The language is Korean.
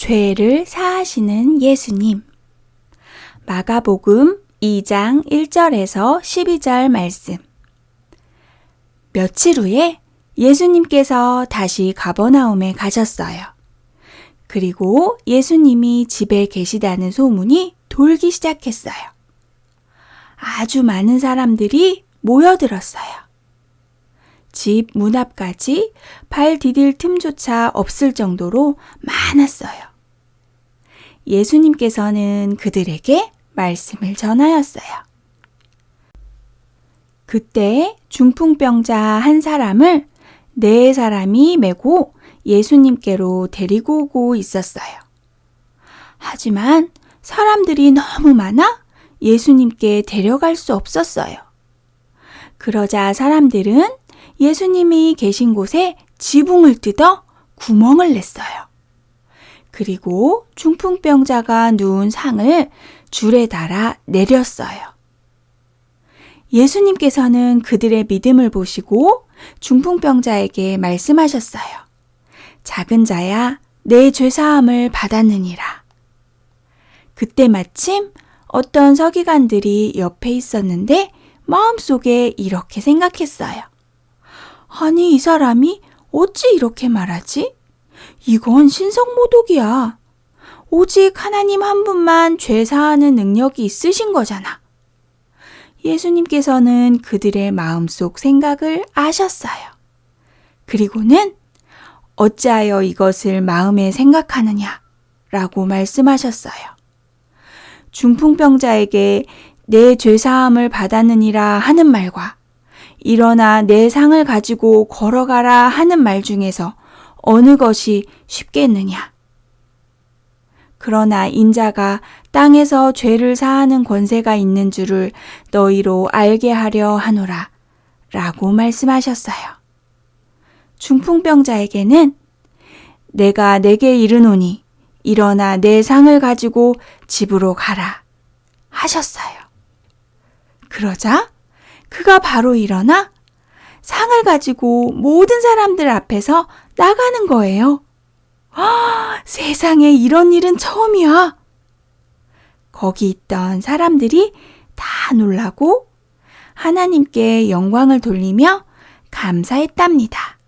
죄를 사하시는 예수님. 마가복음 2장 1절에서 12절 말씀. 며칠 후에 예수님께서 다시 가버나움에 가셨어요. 그리고 예수님이 집에 계시다는 소문이 돌기 시작했어요. 아주 많은 사람들이 모여들었어요. 집 문 앞까지 발 디딜 틈조차 없을 정도로 많았어요. 예수님께서는 그들에게 말씀을 전하였어요. 그때 중풍병자 한 사람을 네 사람이 메고 예수님께로 데리고 오고 있었어요. 하지만 사람들이 너무 많아 예수님께 데려갈 수 없었어요. 그러자 사람들은 예수님이 계신 곳에 지붕을 뜯어 구멍을 냈어요. 그리고 중풍병자가 누운 상을 줄에 달아 내렸어요. 예수님께서는 그들의 믿음을 보시고 중풍병자에게 말씀하셨어요. 작은 자야, 내 죄사함을 받았느니라. 그때 마침 어떤 서기관들이 옆에 있었는데 마음속에 이렇게 생각했어요. 아니, 이 사람이 어찌 이렇게 말하지? 이건 신성모독이야. 오직 하나님 한 분만 죄 사하는 능력이 있으신 거잖아. 예수님께서는 그들의 마음속 생각을 아셨어요. 그리고는 어찌하여 이것을 마음에 생각하느냐 라고 말씀하셨어요. 중풍병자에게 내 죄사함을 받았느니라 하는 말과 일어나 내 상을 가지고 걸어가라 하는 말 중에서 어느 것이 쉽겠느냐? 그러나 인자가 땅에서 죄를 사하는 권세가 있는 줄을 너희로 알게 하려 하노라. 라고 말씀하셨어요. 중풍병자에게는 내가 내게 이르노니 일어나 내 상을 가지고 집으로 가라. 하셨어요. 그러자 그가 바로 일어나 상을 가지고 모든 사람들 앞에서 나가는 거예요. 아, 세상에 이런 일은 처음이야. 거기 있던 사람들이 다 놀라고 하나님께 영광을 돌리며 감사했답니다.